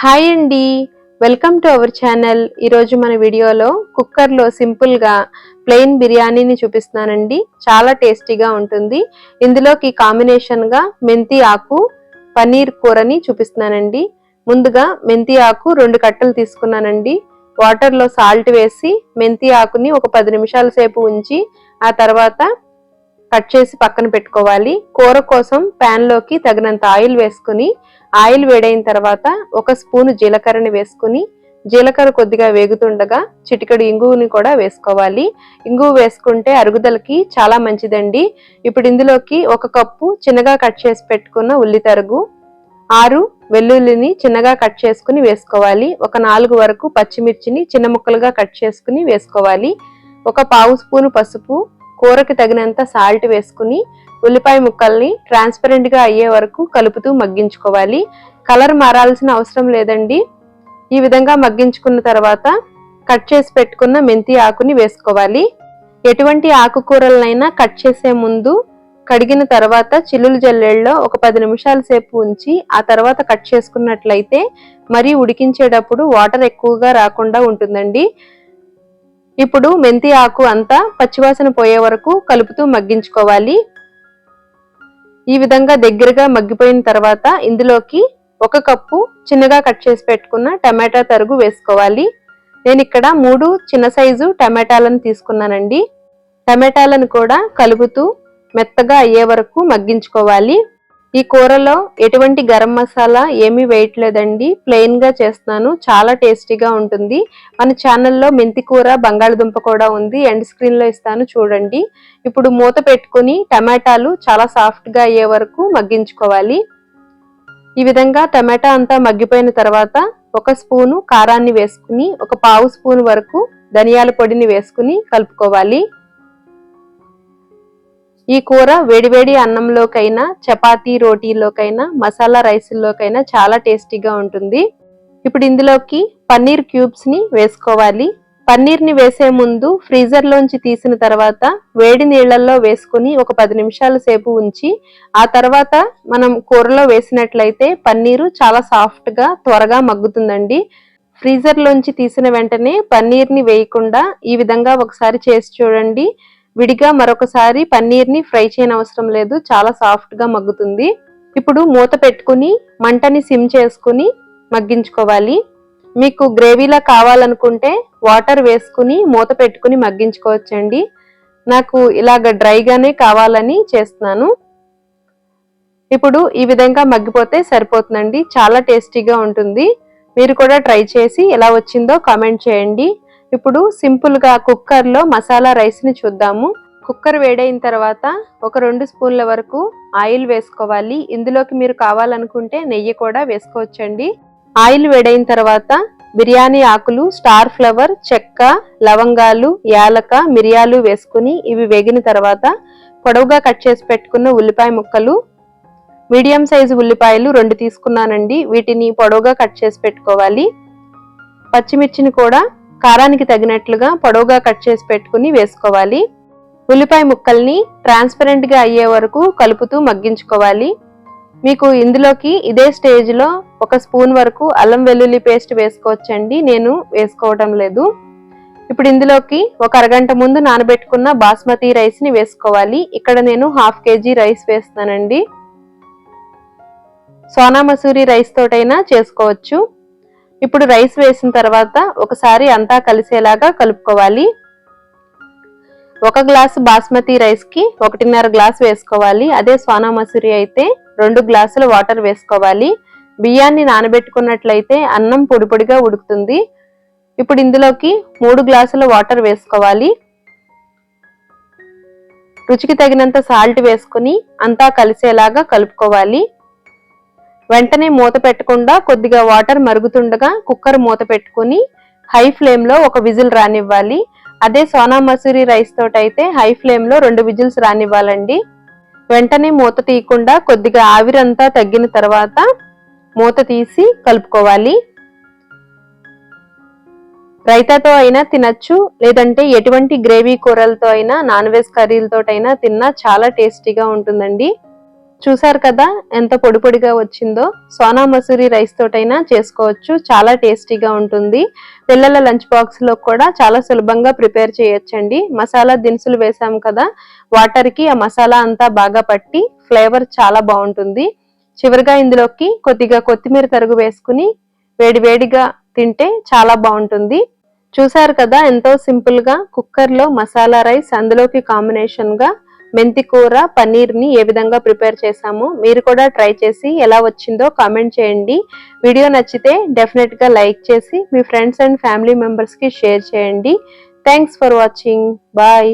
Hi అండి. Welcome to our channel. ఈరోజు మన వీడియోలో కుక్కర్లో సింపుల్గా ప్లెయిన్ బిర్యానీని చూపిస్తున్నానండి. చాలా టేస్టీగా ఉంటుంది. ఇందులోకి కాంబినేషన్గా మెంతి ఆకు పన్నీర్ కూరని చూపిస్తున్నానండి. ముందుగా మెంతి ఆకు రెండు కట్టలు తీసుకున్నానండి. వాటర్లో సాల్ట్ వేసి మెంతి ఆకుని ఒక పది నిమిషాల సేపు ఉంచి ఆ తర్వాత కట్ చేసి పక్కన పెట్టుకోవాలి. కూర కోసం ప్యాన్లోకి తగినంత ఆయిల్ వేసుకుని ఆయిల్ వేడైన తర్వాత ఒక స్పూన్ జీలకర్రని వేసుకుని జీలకర్ర కొద్దిగా వేగుతుండగా చిటికడు ఇంగువని కూడా వేసుకోవాలి. ఇంగువ వేసుకుంటే అరుగుదలకి చాలా మంచిదండి. ఇప్పుడు ఇందులోకి ఒక కప్పు చిన్నగా కట్ చేసి పెట్టుకున్న ఉల్లి తరుగు ఆరు వెల్లుల్లిని చిన్నగా కట్ చేసుకుని వేసుకోవాలి. ఒక నాలుగు వరకు పచ్చిమిర్చిని చిన్న ముక్కలుగా కట్ చేసుకుని వేసుకోవాలి. ఒక పావు స్పూను పసుపు కూరకి తగినంత సాల్ట్ వేసుకుని ఉల్లిపాయ ముక్కల్ని ట్రాన్స్పరెంట్గా అయ్యే వరకు కలుపుతూ మగ్గించుకోవాలి. కలర్ మారాల్సిన అవసరం లేదండి. ఈ విధంగా మగ్గించుకున్న తర్వాత కట్ చేసి పెట్టుకున్న మెంతి ఆకుని వేసుకోవాలి. ఎటువంటి ఆకుకూరలనైనా కట్ చేసే ముందు కడిగిన తర్వాత చిల్లులు జల్లెళ్ళలో ఒక పది నిమిషాల సేపు ఉంచి ఆ తర్వాత కట్ చేసుకున్నట్లయితే మరీ ఉడికించేటప్పుడు వాటర్ ఎక్కువగా రాకుండా ఉంటుందండి. ఇప్పుడు మెంతి ఆకు అంతా పచ్చివాసన పోయే వరకు కలుపుతూ మగ్గించుకోవాలి. ఈ విధంగా దగ్గరగా మగ్గిపోయిన తర్వాత ఇందులోకి ఒక కప్పు చిన్నగా కట్ చేసి పెట్టుకున్న టమాటా తరుగు వేసుకోవాలి. నేను ఇక్కడ మూడు చిన్న సైజు టమాటాలను తీసుకున్నానండి. టమాటాలను కూడా కలుపుతూ మెత్తగా అయ్యే వరకు మగ్గించుకోవాలి. ఈ కూరలో ఎటువంటి గరం మసాలా ఏమీ వేయట్లేదండి. ప్లెయిన్గా చేస్తున్నాను. చాలా టేస్టీగా ఉంటుంది. మన ఛానల్లో మెంతి కూర బంగాళదుంప కూడా ఉంది. ఎండ్ స్క్రీన్లో ఇస్తాను చూడండి. ఇప్పుడు మూత పెట్టుకుని టమాటాలు చాలా సాఫ్ట్గా అయ్యే వరకు మగ్గించుకోవాలి. ఈ విధంగా టమాటా అంతా మగ్గిపోయిన తర్వాత ఒక స్పూను కారాన్ని వేసుకుని ఒక పావు స్పూన్ వరకు ధనియాల పొడిని వేసుకుని కలుపుకోవాలి. ఈ కూర వేడివేడి అన్నంలోకైనా చపాతీ రోటీలోకైనా మసాలా రైస్లోకైనా చాలా టేస్టీగా ఉంటుంది. ఇప్పుడు ఇందులోకి పన్నీర్ క్యూబ్స్ని వేసుకోవాలి. పన్నీర్ని వేసే ముందు ఫ్రీజర్లోంచి తీసిన తర్వాత వేడి నీళ్ళలో వేసుకుని ఒక పది నిమిషాల సేపు ఉంచి ఆ తర్వాత మనం కూరలో వేసినట్లయితే పన్నీరు చాలా సాఫ్ట్గా త్వరగా మగ్గుతుందండి. ఫ్రీజర్లోంచి తీసిన వెంటనే పన్నీర్ని వేయకుండా ఈ విధంగా ఒకసారి చేసి చూడండి. విడిగా మరొకసారి పన్నీర్ని ఫ్రై చేయనవసరం లేదు. చాలా సాఫ్ట్గా మగ్గుతుంది. ఇప్పుడు మూత పెట్టుకుని మంటని సిమ్ చేసుకుని మగ్గించుకోవాలి. మీకు గ్రేవీలా కావాలనుకుంటే వాటర్ వేసుకుని మూత పెట్టుకుని మగ్గించుకోవచ్చండి. నాకు ఇలాగ డ్రైగానే కావాలని చేస్తున్నాను. ఇప్పుడు ఈ విధంగా మగ్గిపోతే సరిపోతుందండి. చాలా టేస్టీగా ఉంటుంది. మీరు కూడా ట్రై చేసి ఎలా వచ్చిందో కామెంట్ చేయండి. ఇప్పుడు సింపుల్గా కుక్కర్లో మసాలా రైస్ని చూద్దాము. కుక్కర్ వేడైన తర్వాత ఒక రెండు స్పూన్ల వరకు ఆయిల్ వేసుకోవాలి. ఇందులోకి మీరు కావాలనుకుంటే నెయ్యి కూడా వేసుకోవచ్చండి. ఆయిల్ వేడైన తర్వాత బిర్యానీ ఆకులు స్టార్ ఫ్లవర్ చెక్క లవంగాలు యాలక మిరియాలు వేసుకుని ఇవి వేగిన తర్వాత పొడవుగా కట్ చేసి పెట్టుకున్న ఉల్లిపాయ ముక్కలు మీడియం సైజు ఉల్లిపాయలు రెండు తీసుకున్నానండి. వీటిని పొడవుగా కట్ చేసి పెట్టుకోవాలి. పచ్చిమిర్చిని కూడా కారానికి తగినట్లుగా పొడవుగా కట్ చేసి పెట్టుకుని వేసుకోవాలి. ఉల్లిపాయ ముక్కల్ని ట్రాన్స్పరెంట్గా అయ్యే వరకు కలుపుతూ మగ్గించుకోవాలి. మీకు ఇందులోకి ఇదే స్టేజ్లో ఒక స్పూన్ వరకు అల్లం వెల్లుల్లి పేస్ట్ వేసుకోవచ్చండి. నేను వేసుకోవటం లేదు. ఇప్పుడు ఇందులోకి ఒక అరగంట ముందు నానబెట్టుకున్న బాస్మతి రైస్ని వేసుకోవాలి. ఇక్కడ నేను హాఫ్ కేజీ రైస్ వేస్తానండి సోనా మసూరి రైస్ తోటైనా చేసుకోవచ్చు. ఇప్పుడు రైస్ వేసిన తర్వాత ఒకసారి అంతా కలిసేలాగా కలుపుకోవాలి. ఒక గ్లాసు బాస్మతి రైస్కి ఒకటిన్నర గ్లాస్ వేసుకోవాలి. అదే సోనా మసూరి అయితే రెండు గ్లాసులు వాటర్ వేసుకోవాలి. బియ్యాన్ని నానబెట్టుకున్నట్లయితే అన్నం పొడిపొడిగా ఉడుకుతుంది. ఇప్పుడు ఇందులోకి మూడు గ్లాసుల వాటర్ వేసుకోవాలి. రుచికి తగినంత సాల్ట్ వేసుకుని అంతా కలిసేలాగా కలుపుకోవాలి. వెంటనే మూత పెట్టకుండా కొద్దిగా వాటర్ మరుగుతుండగా కుక్కర్ మూత పెట్టుకుని హై ఫ్లేమ్లో ఒక విజిల్ రానివ్వాలి. అదే సోనా మసూరి రైస్ తోటైతే అయితే హై ఫ్లేమ్లో రెండు విజిల్స్ రానివ్వాలండి. వెంటనే మూత తీయకుండా కొద్దిగా ఆవిరంతా తగ్గిన తర్వాత మూత తీసి కలుపుకోవాలి. రైతాతో అయినా తినచ్చు లేదంటే ఎటువంటి గ్రేవీ కూరలతో అయినా నాన్ వెజ్ కర్రీలతో అయినా తిన్నా చాలా టేస్టీగా ఉంటుందండి. చూసారు కదా ఎంత పొడి పొడిగా వచ్చిందో? సోనా మసూరి రైస్ తోటైనా చేసుకోవచ్చు. చాలా టేస్టీగా ఉంటుంది. పిల్లల లంచ్ బాక్స్లో కూడా చాలా సులభంగా ప్రిపేర్ చేయొచ్చండి. మసాలా దినుసులు వేసాం కదా వాటర్కి ఆ మసాలా అంతా బాగా పట్టి ఫ్లేవర్ చాలా బాగుంటుంది. చివరిగా ఇందులోకి కొద్దిగా కొత్తిమీర తరుగు వేసుకుని వేడివేడిగా తింటే చాలా బాగుంటుంది. చూసారు కదా ఎంతో సింపుల్గా కుక్కర్లో మసాలా రైస్ అందులోకి కాంబినేషన్గా మెంతి కూర పన్నీర్ని ఏ విధంగా ప్రిపేర్ చేసామో మీరు కూడా ట్రై చేసి ఎలా వచ్చిందో కామెంట్ చేయండి. వీడియో నచ్చితే డెఫినెట్గా లైక్ చేసి మీ ఫ్రెండ్స్ అండ్ ఫ్యామిలీ మెంబర్స్కి షేర్ చేయండి. Thanks for watching. బాయ్.